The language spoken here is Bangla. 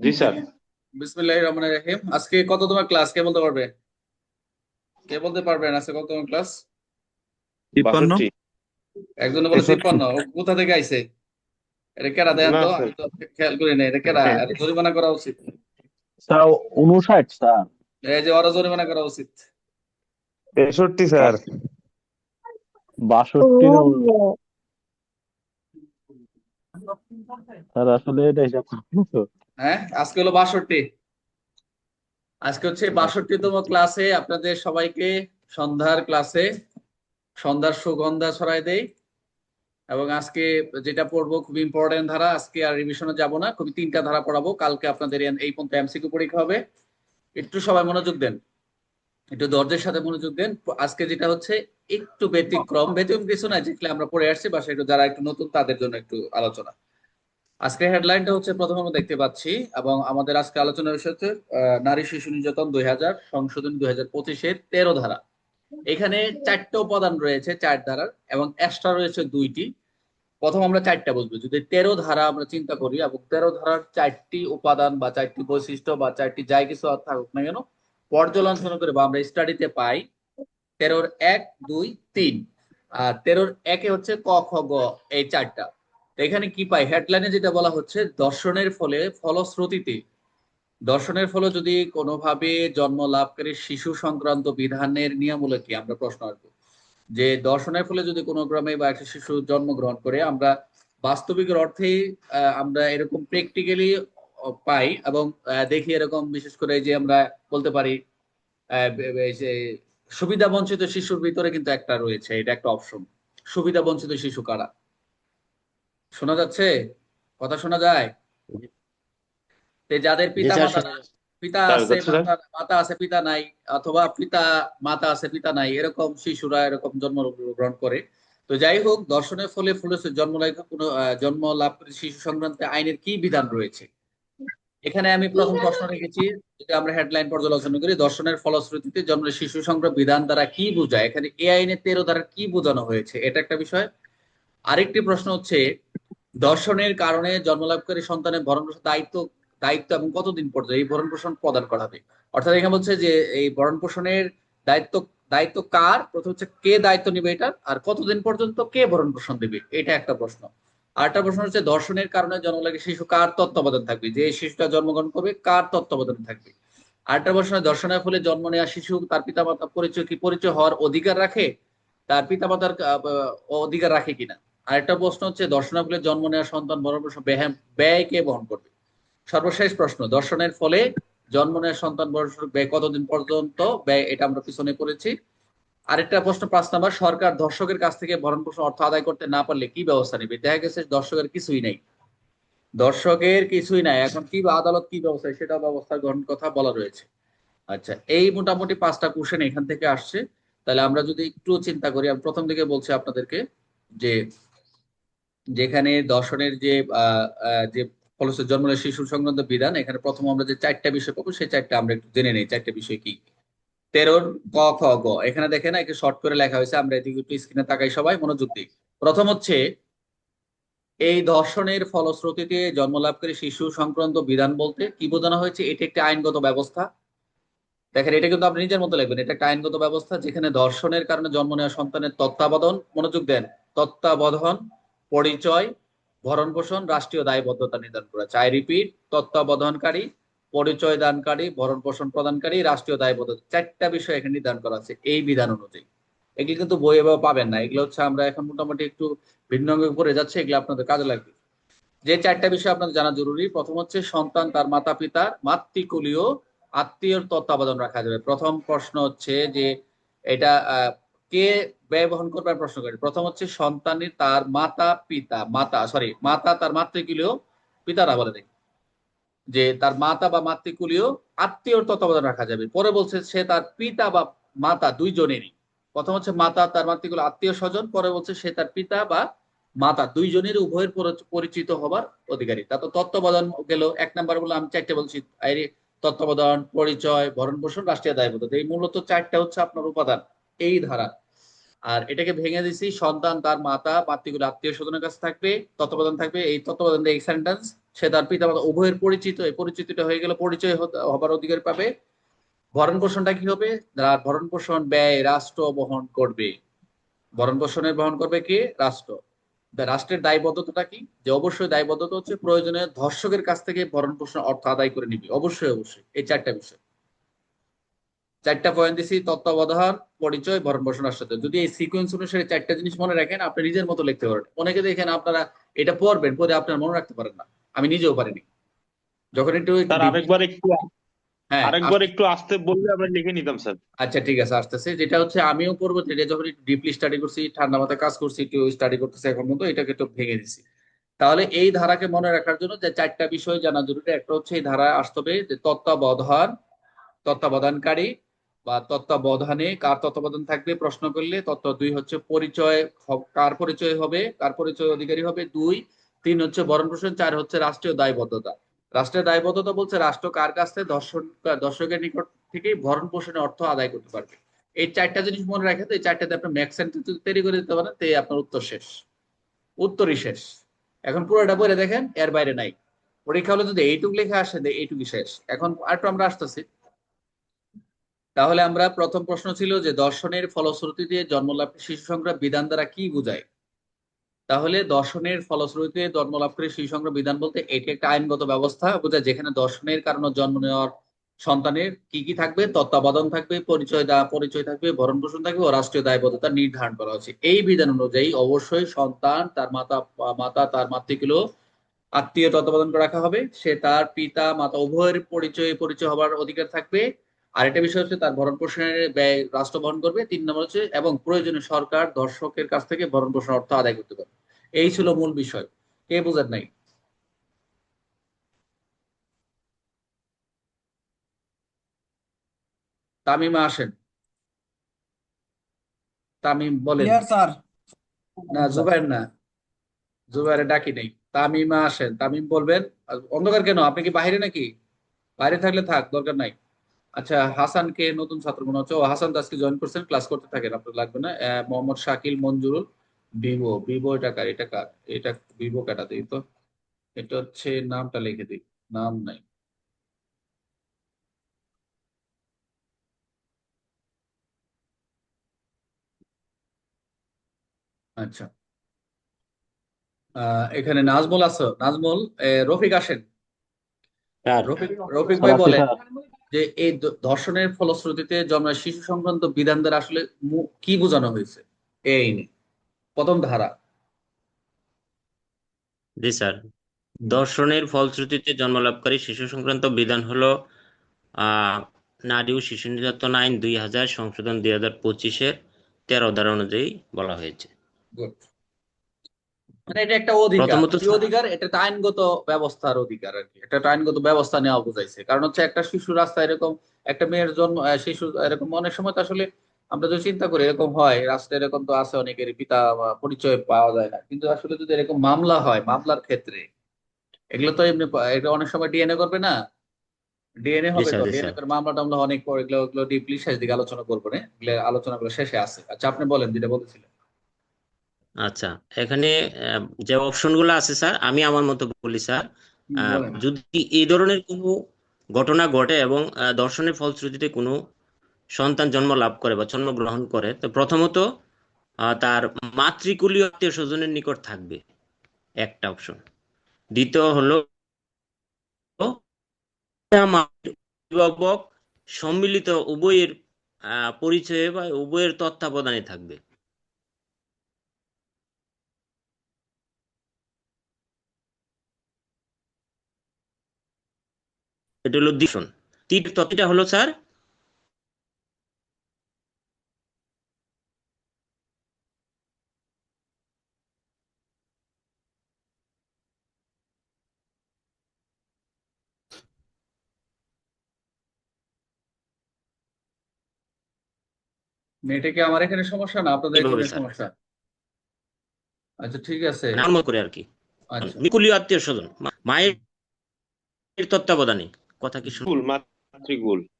জি স্যার। বিসমিল্লাহির রহমানির রহিম। আজকে কত তোমার ক্লাস কে বলতে পারবে? কে বলতে পারবেন আজকে কত তোমার ক্লাস তিপ্পান্ন। বাষট্টি। একজনে বলে তেষট্টি। তিপ্পান্ন। ও কোথা থেকে আইছে? এটা কেডা? দেন তো আমি তো খেয়াল করি না এটা কেডা? এটা জরিমানা করা উচিত। স্যার উনষাট স্যার। এই যে ওরা জরিমানা করা উচিত। তেষট্টি স্যার। বাষট্টি না উন- স্যার আসলে এটা হিসাব করব তো। হ্যাঁ আজকে হলো বাষট্টি। আজকে হচ্ছে বাষট্টিতম ক্লাসে আপনাদের সবাইকে সন্ধ্যার ক্লাসে সন্ধ্যার সুগন্ধা ছড়াই দেই। এবং আজকে যেটা পড়ব খুব ইম্পর্টেন্ট ধারা, আজকে আর রিভিশনে যাব না, খুবই তিনটা ধারা পড়াবো। কালকে আপনাদের এই- পর্যন্ত এমসিকিউ পরীক্ষা হবে। একটু সবাই মনোযোগ দেন। একটু ধৈর্যের সাথে মনোযোগ দেন। আজকে যেটা হচ্ছে একটু ব্যতিক্রম ব্যতিক্রম কিছু না যেগুলো আমরা পড়ে আসছি, বা একটু যারা একটু নতুন, তাদের জন্য একটু আলোচনা। আজকে হেডলাইনটা হচ্ছে প্রথম আমরা দেখতে পাচ্ছি এবং আমাদের আজকে আলোচনার বিষয় হচ্ছে নারী শিশু নির্যাতন দুই হাজার, সংশোধন দুই হাজার পঁচিশের তেরো ধারা। এখানে চারটে উপাদান রয়েছে, চার ধারার, এবং এক্সট্রা রয়েছে দুইটি। প্রথম আমরা চারটা বুঝব যদি তেরো ধারা আমরা চিন্তা করি, এবং তেরো ধারার চারটি উপাদান বা চারটি বৈশিষ্ট্য বা চারটি যাই কিছু থাকুক না কেন পর্যালোচনা করে বা আমরা স্টাডিতে পাই, তেরোর এক, দুই, তিন। আর তেরোর একে হচ্ছে ক খ গ, এই চারটা। এখানে কি পাই? হেডলাইনে যেটা বলা হচ্ছে, দর্শনের ফলে ফলশ্রুতিতে, দর্শনের ফলে যদি কোনোভাবে জন্ম লাভকারী শিশু সংক্রান্ত বিধানের নিয়মূলক কি? আমরা প্রশ্ন আসব যে দর্শনের ফলে যদি কোনো গ্রামে বা একটা শিশু জন্মগ্রহণ করে, আমরা বাস্তবিক অর্থেই আমরা এরকম প্র্যাকটিক্যালি পাই এবং দেখি এরকম বিশেষ করে যে আমরা বলতে পারি সুবিধা বঞ্চিত শিশুর ভিতরে কিন্তু একটা রয়েছে, এটা একটা অপশন সুবিধা বঞ্চিত শিশু কারা? শোনা যাচ্ছে? কথা শোনা যায়? তে যাদের পিতা মাতা পিতা আছে মাতা মাতা আছে পিতা নাই অথবা পিতা মাতা আছে পিতা নাই এরকম শিশুরা এরকম জন্ম গ্রহণ করে। তো যাই হোক দর্শনের ফলে ফলে জন্ম লাভ কোনো জন্ম লাভ করে শিশু সংক্রান্ত আইনের কি বিধান রয়েছে? এখানে আমি প্রথম প্রশ্ন রেখেছি যদি আমরা হেডলাইন পর্যালোচনা করি দর্শনের ফলশ্রুতিতে জন্ম শিশু সংক্রান্ত বিধান দ্বারা কি বোঝায়? এখানে এ আইনের তেরো দ্বারা কি বোঝানো হয়েছে? এটা একটা বিষয়। আরেকটি প্রশ্ন হচ্ছে দর্শনের কারণে জন্মলাভকারী সন্তানের ভরণ পোষণ দায়িত্ব দায়িত্ব এবং কতদিন পর্যন্ত এই ভরণ পোষণ প্রদান করা হবে? অর্থাৎ এখানে বলছে যে এই ভরণ পোষণের দায়িত্ব দায়িত্ব কার? প্রথম হচ্ছে কে দায়িত্ব নেবে এটা? আর কতদিন পর্যন্ত কে ভরণ পোষণ দেবে? এটা একটা প্রশ্ন। আরেকটা প্রশ্ন হচ্ছে দর্শনের কারণে জন্মলাভী শিশু কার তত্ত্বাবধান থাকবে? যে শিশুটা জন্মগ্রহণ করবে কার তত্ত্বাবধানে থাকবে? আরেকটা প্রশ্ন দর্শনের ফলে জন্ম নেওয়া শিশু তার পিতামাতা পরিচয় কি পরিচয় হওয়ার অধিকার রাখে? তার পিতামাতার আহ, অধিকার রাখে কিনা? আরেকটা প্রশ্ন হচ্ছে দর্শনের ফলে জন্ম নেওয়া সন্তান ভরণ পোষণ ব্যয় কে বহন করবে? সর্বশেষ প্রশ্ন, দর্শনের ফলে জন্ম নেওয়া সন্তান পোষণ ব্যয় কতদিন পর্যন্ত ব্যয়, এটা আমরা পিছনে পড়েছি। আরেকটা প্রশ্ন, পাঁচ নাম্বার, সরকার দর্শকের কাছ থেকে ভরণ পোষণ অর্থ আদায় করতে না পারলে কি ব্যবস্থা নেবে? দেখা গেছে দর্শকের কিছুই নাই। দর্শকের কিছুই নাই। এখন কি আদালত কি ব্যবস্থা সেটা ব্যবস্থা গ্রহণ কথা বলা রয়েছে। আচ্ছা এই মোটামুটি পাঁচটা কোশ্চেন এখান থেকে আসছে। তাহলে আমরা যদি একটু চিন্তা করি, আমি প্রথম দিকে বলছি আপনাদেরকে যে যেখানে দর্শনের যে যে ফলস্বরূপ জন্ম শিশু সংক্রান্ত বিধান, এখানে প্রথম আমরা যে চারটা বিষয় পাবো, সেই চারটা আমরা একটু জেনে নেই, চারটা বিষয় কি? তেরোর ক, খ, গ, এখানে দেখেন একটু শর্ট করে লেখা হয়েছে, আমরা এদিকে একটু স্ক্রিনে তাকাই সবাই, মনোযোগ দিই। প্রথম হচ্ছে, এই ধর্ষণের ফলশ্রুতিতে জন্মলাভকারী শিশু সংক্রান্ত বিধান বলতে কি বোঝানো হয়েছে? এটি একটি আইনগত ব্যবস্থা। দেখেন, এটা কিন্তু আপনি নিজের মতো লিখবেন, এটা একটা আইনগত ব্যবস্থা যেখানে ধর্ষণের কারণে জন্ম নেওয়া সন্তানের তত্ত্বাবধান, মনোযোগ দেন, তত্ত্বাবধান পরিচয় ভরণ পোষণ রাষ্ট্রীয় দায়বদ্ধতা নির্ধারণ করা। চাই রিপিট, তত্ত্বাবধানকারী পরিচয় দানকারী ভরণ পোষণ প্রদানকারী, রাষ্ট্রীয় দায়বদ্ধতা। চারটা বিষয় এখানে নির্ধারণ করা আছে এই বিধান অনুযায়ী। এগুলি কিন্তু বইয়ে বা পাবেন না। এগুলো হচ্ছে আমরা এখন মোটামুটি একটু ভিন্ন পড়ে যাচ্ছে, এগুলো আপনাদের কাজে লাগবে। যে চারটা বিষয় আপনাদের জানা জরুরি, প্রথম হচ্ছে সন্তান তার মাতা পিতার মাতৃকুলীয় আত্মীয়র তত্ত্বাবধান রাখা যাবে। প্রথম প্রশ্ন হচ্ছে যে এটা কে ব্যয় বহন করবার প্রশ্ন করে। প্রথম হচ্ছে সন্তানের তার মাতা, পিতা, মাতা সরি মাতা তার মাতৃকুলীয় পিতারা বলে দেখি। যে তার মাতা বা মাতৃকুলীয় আত্মীয়র তত্ত্বাবধান রাখা যাবে। পরে বলছে সে তার পিতা বা মাতা দুইজনেরই। প্রথম হচ্ছে মাতা তার মাতৃকুল আত্মীয় স্বজন, পরে বলছে সে তার পিতা বা মাতা দুইজনের উভয়ের পরিচিত হবার অধিকারী। তা তো তত্ত্বাবধান গেল, এক নাম্বার বলে আমি চারটে বলছি তত্ত্বাবধান, পরিচয় ভরণ পোষণ রাষ্ট্রীয় দায়বদ্ধতা, এই মূলত চারটা হচ্ছে আপনার উপাদান। এই ধারা। আর এটাকে ভেঙে দিছি সন্তান তার মাতা মাতৃগুলো আত্মীয় স্বজনের কাছে থাকবে, তত্ত্বাবধান থাকবে, এই তত্ত্বাবধান এই সেন্টেন্স সে তার পিতামাতা উভয়ের পরিচিত, এই পরিচিতিটা হয়ে গেলে পরিচয় হবার অধিকার পাবে। ভরণ পোষণটা কি হবে? তার ভরণ পোষণ ব্যয়, রাষ্ট্র বহন করবে। ভরণ পোষণের বহন করবে কে? রাষ্ট্র। রাষ্ট্রের দায়বদ্ধতাটা কি? যে অবশ্যই দায়বদ্ধতা হচ্ছে, প্রয়োজনে ধর্ষকের কাছ থেকে ভরণ পোষণ অর্থ আদায় করে নিবে। অবশ্যই অবশ্যই। এই চারটা বিষয়। চারটা পয়েন্ট দিছি তত্ত্বাবধান পরিচয় ভরণ পোষণ রাষ্ট্র যদি এই সিকোয়েন্স অনুসারে চারটা জিনিস মনে রাখেন আপনি নিজের মতো লিখতে পারেন। অনেকে দেখেন আপনারা এটা পড়বেন পরে আপনার মনে রাখতে পারেন না। আমি নিজেও পারিনি। যখন একটু আরেকবার একটু হ্যাঁ আরেকবার একটু আসতে বললে আমরা লিখে নিতাম স্যার। আচ্ছা ঠিক আছে আসতেছে। যেটা হচ্ছে আমিও করব যেটা যখন একটু ডিপলি স্টাডি করছি ঠান্ডা মাথায় কাজ করছি একটু স্টাডি করতেছি এখন মতো এটাকে একটু ভেঙে দিছি। তাহলে এই ধারাকে মনে রাখার জন্য যে চারটা বিষয় জানা জরুরি একটা হচ্ছে এই ধারায় আসতে হবে যে তত্ত্বাবধান তত্ত্বাবধানকারী বা তত্ত্বাবধানে কার তত্ত্বাবধান থাকবে প্রশ্ন করলে তত্ত্ব দুই হচ্ছে পরিচয় কার পরিচয় হবে, কার পরিচয় অধিকারী হবে? দুই। তিন হচ্ছে ভরণ পোষণ, চার হচ্ছে রাষ্ট্রীয় দায়বদ্ধতা। রাষ্ট্রের দায়বদ্ধতা বলছে রাষ্ট্র কার কাছ থেকে দর্শন দর্শকের নিকট থেকেই ভরণ পোষণের অর্থ আদায় করতে পারবে। এই চারটা জিনিস মনে রাখে তো, এই চারটাতে আপনি ম্যাক্স তৈরি করে দিতে পারেন, তে আপনার উত্তর শেষ। উত্তরই শেষ। এখন পুরোটা বলে দেখেন, এর বাইরে নাই। পরীক্ষা হলে যদি এইটুক লেখা আসে এইটুকুই শেষ। এখন আর আরেকটু আমরা আসতেছি। তাহলে আমরা প্রথম প্রশ্ন ছিল যে দর্শনের ফলশ্রুতি ফলশ্রুতিতে জন্মলাভ শিশু সংগ্রহ বিধান দ্বারা কি বোঝায়? তাহলে দর্শনের ফলশ্রুতিতে জন্মলাভ করে শিশু সংগ্রহ বিধান বলতে এটি একটা আইনগত ব্যবস্থা বোঝায় যেখানে দর্শনের কারণে জন্ম নেওয়ার সন্তানের কি কি থাকবে? তত্ত্বাবধান থাকবে, পরিচয় দা পরিচয় থাকবে ভরণ পোষণ থাকবে ও রাষ্ট্রীয় দায়বদ্ধতা নির্ধারণ করা হচ্ছে এই বিধান অনুযায়ী অবশ্যই সন্তান তার মাতা মাতা তার মাতৃগুলো আত্মীয় তত্ত্বাবধান করে রাখা হবে। সে তার পিতা, মাতা উভয়ের পরিচয় পরিচয় হবার অধিকার থাকবে। আর একটা বিষয় হচ্ছে তার ভরণ পোষণের ব্যয় রাষ্ট্র বহন করবে তিন নম্বর হচ্ছে এবং প্রয়োজনে সরকার দর্শকের কাছ থেকে ভরণ পোষণ অর্থ আদায় করতে পারবে। এই ছিল মূল বিষয়। কে বোঝেন নাই? তামিমা আসেন। তামিম বলেন। স্যার। না জুবাইর না। জুবাইরে ডাকি নেই। তামিমা আসেন। তামিম বলবেন অন্ধকার কেন? আপনি কি বাইরে নাকি? বাইরে থাকলে থাক দরকার নাই। আচ্ছা হাসানকে নতুন ছাত্র মনে হচ্ছে। ও হাসান দাসকে জয়েন করছেন ক্লাস করতে থাকেন আপনার লাগবে না। মোহাম্মদ শাকিল মঞ্জুরুল ভিভো। ভিভো এটা কার? এটা কার? এটা ভিভো কাটা দিই তো। এটা হচ্ছে নামটা লিখে দিই। নাম নাই। আচ্ছা। আহ, এখানে নাজমুল আছো? নাজমুল রফিক আসেন। স্যার রফিক রফিক ভাই বলেন। যে এই ধর্ষণের ফলশ্রুতিতে জন্মের শিশু সংক্রান্ত বিধান দ্বারা আসলে কি বোঝানো হয়েছে? এই নিয়ে। প্রথম ধারা। জি স্যার। দর্শনের ফলশ্রুতিতে জন্মলাভকারী শিশু সংক্রান্ত বিধান হলো আহ নারী ও শিশু নির্যাতন আইন দুই হাজার সংশোধন দুই হাজার পঁচিশের তেরো ধারা অনুযায়ী বলা হয়েছে। গুড। মানে এটা একটা অধিকার। অধিকার এটা আইনগত ব্যবস্থার অধিকার আর কি। একটা আইনগত ব্যবস্থা নেওয়া বোঝাইছে। কারণ হচ্ছে একটা শিশু রাস্তায় এরকম একটা মেয়ের জন্ম শিশু এরকম অনেক সময় তো আসলে আমরা যদি চিন্তা করি এরকম হয় রাস্তায় এরকম তো আছে অনেকের পিতা পরিচয় পাওয়া যায় না। কিন্তু আসলে যদি এরকম মামলা হয় মামলার ক্ষেত্রে এগুলো তো এমনি এটা অনেক সময় ডিএনএ করবে না? ডিএনএ হবে তো ডিএনএ করে মামলা টামলা অনেক পর এগুলো এগুলো ডিপলি শেষ দিকে আলোচনা করব না। আলোচনাগুলো শেষে আছে। আচ্ছা আপনি বলেন যেটা বলতেছিলেন। আচ্ছা এখানে যে অপশনগুলো আছে স্যার আমি আমার মতো বলি স্যার যদি এই ধরনের কোনো ঘটনা ঘটে এবং দর্শনের ফলশ্রুতিতে কোনো সন্তান জন্ম লাভ করে বা জন্মগ্রহণ করে তো প্রথমত তার মাতৃকুলীয় আত্মীয় স্বজনের নিকট থাকবে একটা অপশন দ্বিতীয় হলো অভিভাবক সম্মিলিত উভয়ের আহ, পরিচয়ে বা উভয়ের তত্ত্বাবধানে থাকবে। এটা হলো তৃতীয় তত্ত্বটা হলো স্যার? কি আমার এখানে সমস্যা না আপনাদের এখানে সমস্যা? আচ্ছা ঠিক আছে। নাম করে আর কি। আচ্ছা। কুলীয় আত্মীয় স্বজন মায়ের তত্ত্বাবধানে। কথা কি মাতৃকুল